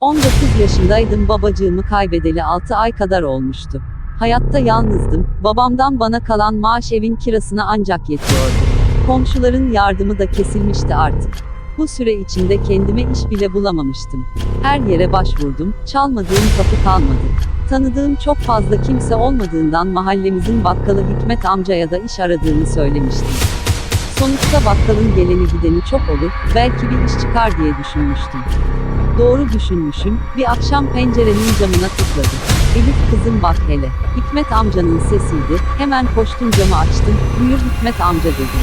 19 yaşındaydım babacığımı kaybedeli 6 ay kadar olmuştu. Hayatta yalnızdım, babamdan bana kalan maaş evin kirasına ancak yetiyordu. Komşuların yardımı da kesilmişti artık. Bu süre içinde kendime iş bile bulamamıştım. Her yere başvurdum, çalmadığım kapı kalmadı. Tanıdığım çok fazla kimse olmadığından mahallemizin bakkalı Hikmet amcaya da iş aradığını söylemiştim. Sonuçta bakkalın geleni gideni çok olur, belki bir iş çıkar diye düşünmüştüm. Doğru düşünmüşüm, bir akşam pencerenin camına tıkladım. Elif kızım bak hele. Hikmet amcanın sesiydi, hemen koştum camı açtım, buyur Hikmet amca dedim.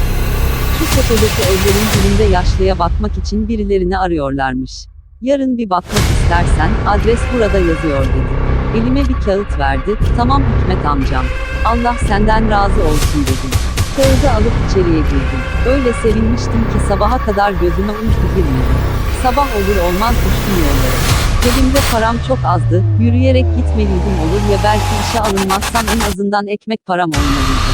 Şu tepedeki evlerin birinde yaşlıya bakmak için birilerini arıyorlarmış. Yarın bir bakmak istersen, adres burada yazıyor dedi. Elime bir kağıt verdi, tamam Hikmet amcam. Allah senden razı olsun dedim. Kağıdı alıp içeriye girdim. Öyle sevinmiştim ki sabaha kadar gözüme uyku girmedi. Sabah olur olmaz düştüm yollara. Cebimde param çok azdı, yürüyerek gitmeliydim olur ya belki işe alınmazsam en azından ekmek param olmalıydı.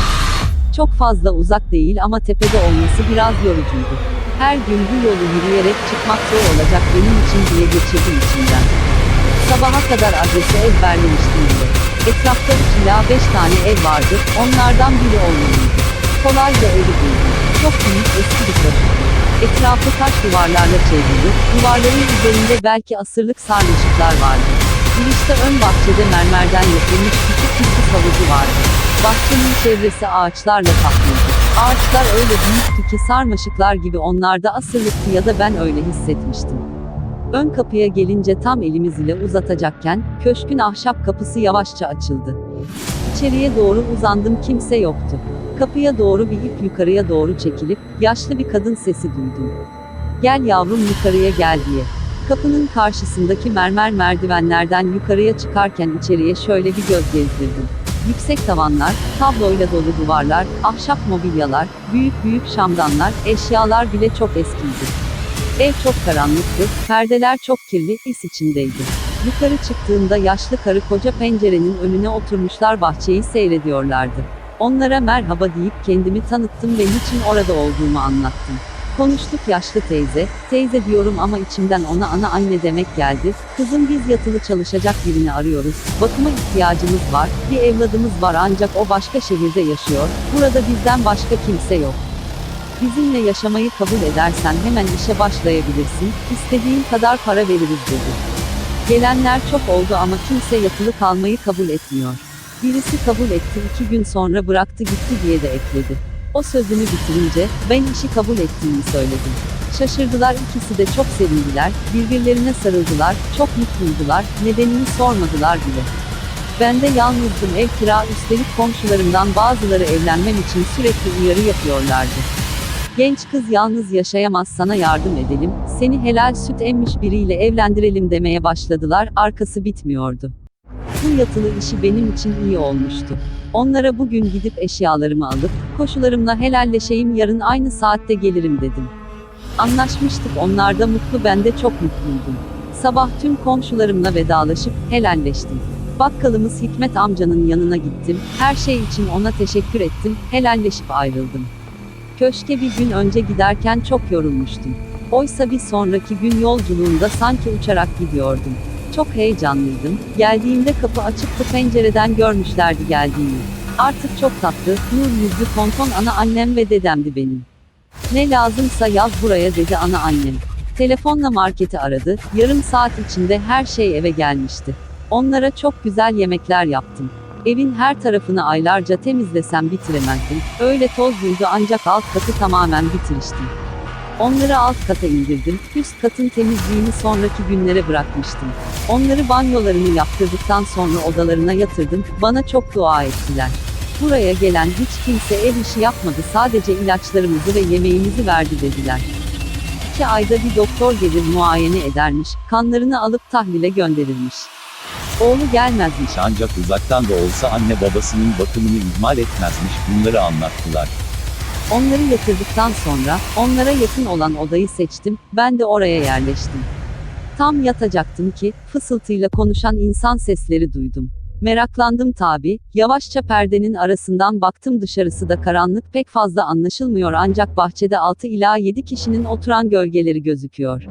Çok fazla uzak değil ama tepede olması biraz yorucuydu. Her gün bu yolu yürüyerek çıkmak zor olacak benim için diye geçirdim içimden. Sabaha kadar adresi ezberlemiştim bile. Etrafta 3 ila 5 tane ev vardı, onlardan biri olmalıydı. Kolayca evi buldum. Çok büyük eski bir köşktü. Etrafı taş duvarlarla çevrili, duvarların üzerinde belki asırlık sarmaşıklar vardı. Girişte ön bahçede mermerden yapılmış küçük su havuzu vardı. Bahçenin çevresi ağaçlarla kaplıydı. Ağaçlar öyle büyüktü ki sarmaşıklar gibi onlarda asırlıktı ya da ben öyle hissetmiştim. Ön kapıya gelince tam elimiz ile uzatacakken, köşkün ahşap kapısı yavaşça açıldı. İçeriye doğru uzandım kimse yoktu. Kapıya doğru bir ip yukarıya doğru çekilip, yaşlı bir kadın sesi duydum. Gel yavrum yukarıya gel diye. Kapının karşısındaki mermer merdivenlerden yukarıya çıkarken içeriye şöyle bir göz gezdirdim. Yüksek tavanlar, tabloyla dolu duvarlar, ahşap mobilyalar, büyük büyük şamdanlar, eşyalar bile çok eskiydi. Ev çok karanlıktı, perdeler çok kirli, is içindeydi. Yukarı çıktığımda yaşlı karı koca pencerenin önüne oturmuşlar bahçeyi seyrediyorlardı. Onlara merhaba deyip kendimi tanıttım ve niçin orada olduğumu anlattım. Konuştuk yaşlı teyze, teyze diyorum ama içimden ona ana anne demek geldi. Kızım biz yatılı çalışacak birini arıyoruz. Bakıma ihtiyacımız var. Bir evladımız var ancak o başka şehirde yaşıyor. Burada bizden başka kimse yok. Bizimle yaşamayı kabul edersen hemen işe başlayabilirsin. İstediğin kadar para veririz dedi. Gelenler çok oldu ama kimse yatılı kalmayı kabul etmiyor. Birisi kabul etti iki gün sonra bıraktı gitti diye de ekledi. O sözünü bitirince, ben işi kabul ettiğimi söyledim. Şaşırdılar ikisi de çok sevindiler, birbirlerine sarıldılar, çok mutluydular, nedenini sormadılar bile. Ben de yalnızdım ev kira üstelik komşularımdan bazıları evlenmem için sürekli uyarı yapıyorlardı. Genç kız yalnız yaşayamaz sana yardım edelim, seni helal süt emmiş biriyle evlendirelim demeye başladılar, arkası bitmiyordu. Bu yatılı işi benim için iyi olmuştu. Onlara bugün gidip eşyalarımı alıp, koşularımla helalleşeyim yarın aynı saatte gelirim dedim. Anlaşmıştık onlar da mutlu ben de çok mutluydum. Sabah tüm komşularımla vedalaşıp, helalleştim. Bakkalımız Hikmet amcanın yanına gittim, her şey için ona teşekkür ettim, helalleşip ayrıldım. Köşke bir gün önce giderken çok yorulmuştum. Oysa bir sonraki gün yolculuğunda sanki uçarak gidiyordum. Çok heyecanlıydım. Geldiğimde kapı açıktı pencereden görmüşlerdi geldiğimi. Artık çok tatlı, nur yüzlü tonton ana annem ve dedemdi benim. Ne lazımsa yaz buraya dedi ana annem. Telefonla marketi aradı, yarım saat içinde her şey eve gelmişti. Onlara çok güzel yemekler yaptım. Evin her tarafını aylarca temizlesem bitiremezdim. Öyle tozluydu ancak alt katı tamamen bitiriştim. Onları alt kata indirdim, üst katın temizliğini sonraki günlere bırakmıştım. Onları banyolarını yaptırdıktan sonra odalarına yatırdım, bana çok dua ettiler. Buraya gelen hiç kimse ev işi yapmadı sadece ilaçlarımızı ve yemeğimizi verdi dediler. İki ayda bir doktor gelir muayene edermiş, kanlarını alıp tahlile gönderilmiş. Oğlu gelmezmiş. Ancak uzaktan da olsa anne babasının bakımını ihmal etmezmiş bunları anlattılar. Onları yatırdıktan sonra, onlara yakın olan odayı seçtim, ben de oraya yerleştim. Tam yatacaktım ki, fısıltıyla konuşan insan sesleri duydum. Meraklandım tabi, yavaşça perdenin arasından baktım dışarısı da karanlık pek fazla anlaşılmıyor ancak bahçede 6 ila 7 kişinin oturan gölgeleri gözüküyor.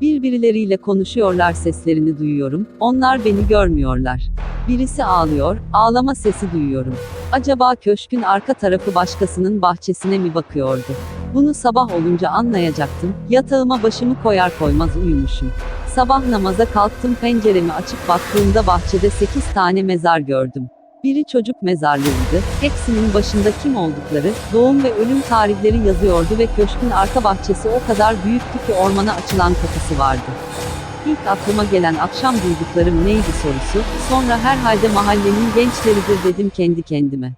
Birbirleriyle konuşuyorlar seslerini duyuyorum, onlar beni görmüyorlar. Birisi ağlıyor, ağlama sesi duyuyorum. Acaba köşkün arka tarafı başkasının bahçesine mi bakıyordu? Bunu sabah olunca anlayacaktım, yatağıma başımı koyar koymaz uyumuşum. Sabah namaza kalktım penceremi açıp baktığımda bahçede 8 tane mezar gördüm. Biri çocuk mezarlığıydı, hepsinin başında kim oldukları, doğum ve ölüm tarihleri yazıyordu ve köşkün arka bahçesi o kadar büyüktü ki ormana açılan kapısı vardı. İlk aklıma gelen akşam duyduklarım neydi sorusu, sonra herhalde mahallenin gençleridir dedim kendi kendime.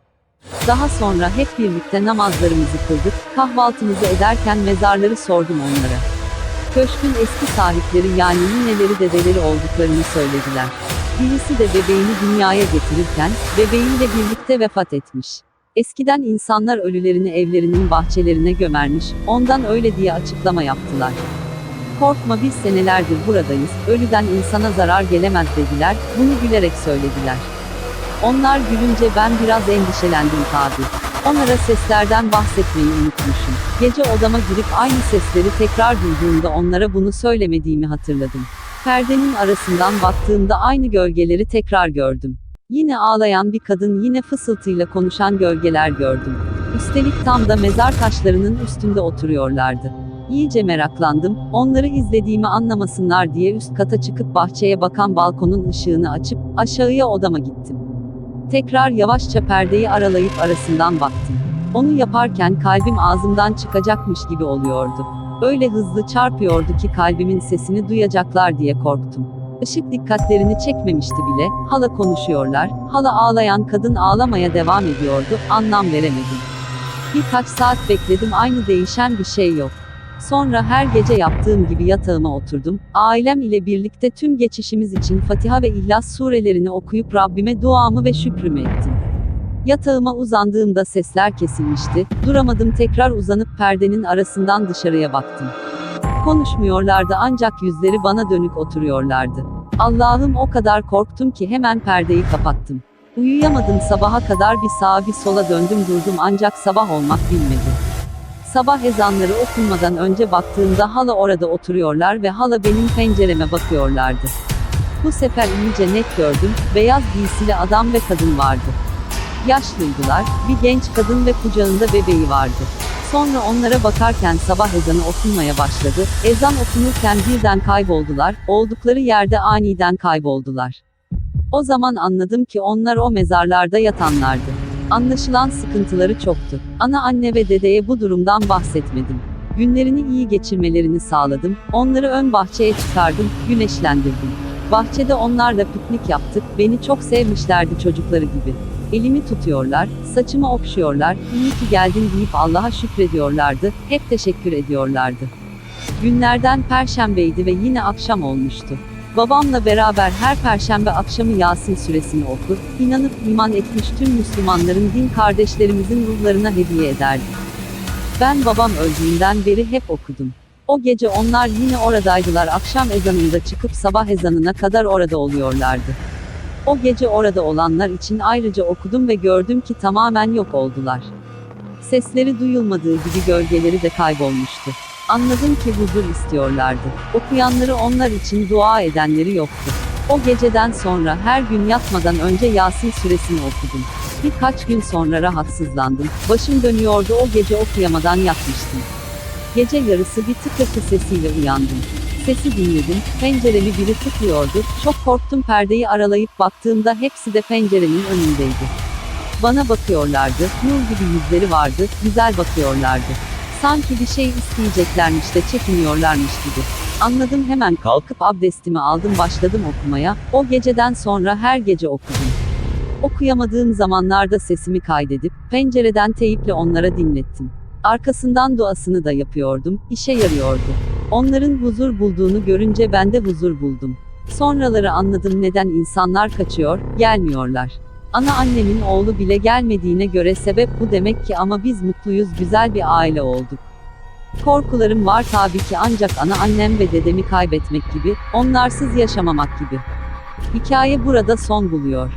Daha sonra hep birlikte namazlarımızı kıldık, kahvaltımızı ederken mezarları sordum onlara. Köşkün eski sahipleri yani nineleri dedeleri olduklarını söylediler. Birisi de bebeğini dünyaya getirirken, bebeğiyle birlikte vefat etmiş. Eskiden insanlar ölülerini evlerinin bahçelerine gömermiş, ondan öyle diye açıklama yaptılar. Korkma biz senelerdir buradayız, ölüden insana zarar gelemez dediler, bunu gülerek söylediler. Onlar gülünce ben biraz endişelendim tabi. Onlara seslerden bahsetmeyi unutmuşum. Gece odama girip aynı sesleri tekrar duyduğumda onlara bunu söylemediğimi hatırladım. Perdenin arasından baktığımda aynı gölgeleri tekrar gördüm. Yine ağlayan bir kadın yine fısıltıyla konuşan gölgeler gördüm. Üstelik tam da mezar taşlarının üstünde oturuyorlardı. İyice meraklandım, onları izlediğimi anlamasınlar diye üst kata çıkıp bahçeye bakan balkonun ışığını açıp, aşağıya odama gittim. Tekrar yavaşça perdeyi aralayıp arasından baktım. Onu yaparken kalbim ağzımdan çıkacakmış gibi oluyordu. Öyle hızlı çarpıyordu ki kalbimin sesini duyacaklar diye korktum. Işık dikkatlerini çekmemişti bile, hala konuşuyorlar, hala ağlayan kadın ağlamaya devam ediyordu, anlam veremedim. Birkaç saat bekledim aynı değişen bir şey yok. Sonra her gece yaptığım gibi yatağıma oturdum, ailem ile birlikte tüm geçişimiz için Fatiha ve İhlas surelerini okuyup Rabbime duamı ve şükrümü ettim. Yatağıma uzandığımda sesler kesilmişti, duramadım tekrar uzanıp perdenin arasından dışarıya baktım. Konuşmuyorlardı ancak yüzleri bana dönük oturuyorlardı. Allah'ım o kadar korktum ki hemen perdeyi kapattım. Uyuyamadım sabaha kadar bir sağa bir sola döndüm durdum ancak sabah olmak bilmedi. Sabah ezanları okunmadan önce baktığımda hala orada oturuyorlar ve hala benim pencereme bakıyorlardı. Bu sefer iyice net gördüm, beyaz giysili adam ve kadın vardı. Yaşlıydılar, bir genç kadın ve kucağında bebeği vardı. Sonra onlara bakarken sabah ezanı okunmaya başladı, ezan okunurken birden kayboldular, oldukları yerde aniden kayboldular. O zaman anladım ki onlar o mezarlarda yatanlardı. Anlaşılan sıkıntıları çoktu. Ana anne ve dedeye bu durumdan bahsetmedim. Günlerini iyi geçirmelerini sağladım, onları ön bahçeye çıkardım, güneşlendirdim. Bahçede onlarla piknik yaptık, beni çok sevmişlerdi çocukları gibi. Elimi tutuyorlar, saçımı okşuyorlar, iyi ki geldin deyip Allah'a şükrediyorlardı, hep teşekkür ediyorlardı. Günlerden perşembeydi ve yine akşam olmuştu. Babamla beraber her perşembe akşamı Yasin suresini okur, inanıp iman etmiş tüm Müslümanların din kardeşlerimizin ruhlarına hediye ederdik. Ben babam öldüğünden beri hep okudum. O gece onlar yine oradaydılar akşam ezanında çıkıp sabah ezanına kadar orada oluyorlardı. O gece orada olanlar için ayrıca okudum ve gördüm ki tamamen yok oldular. Sesleri duyulmadığı gibi gölgeleri de kaybolmuştu. Anladım ki huzur istiyorlardı. Okuyanları onlar için dua edenleri yoktu. O geceden sonra her gün yatmadan önce Yasin suresini okudum. Birkaç gün sonra rahatsızlandım. Başım dönüyordu o gece okuyamadan yatmıştım. Gece yarısı bir tıkırtı sesiyle uyandım. Sesi dinledim, penceremi biri tıklıyordu, çok korktum perdeyi aralayıp baktığımda hepsi de pencerenin önündeydi. Bana bakıyorlardı, nur gibi yüzleri vardı, güzel bakıyorlardı. Sanki bir şey isteyeceklermiş de çekiniyorlarmış gibi. Anladım hemen kalkıp abdestimi aldım başladım okumaya, o geceden sonra her gece okudum. Okuyamadığım zamanlarda sesimi kaydedip, pencereden teyiple onlara dinlettim. Arkasından duasını da yapıyordum, işe yarıyordu. Onların huzur bulduğunu görünce ben de huzur buldum. Sonraları anladım neden insanlar kaçıyor, gelmiyorlar. Ana annemin oğlu bile gelmediğine göre sebep bu demek ki ama biz mutluyuz güzel bir aile olduk. Korkularım var tabii ki ancak ana annem ve dedemi kaybetmek gibi, onlarsız yaşamamak gibi. Hikaye burada son buluyor.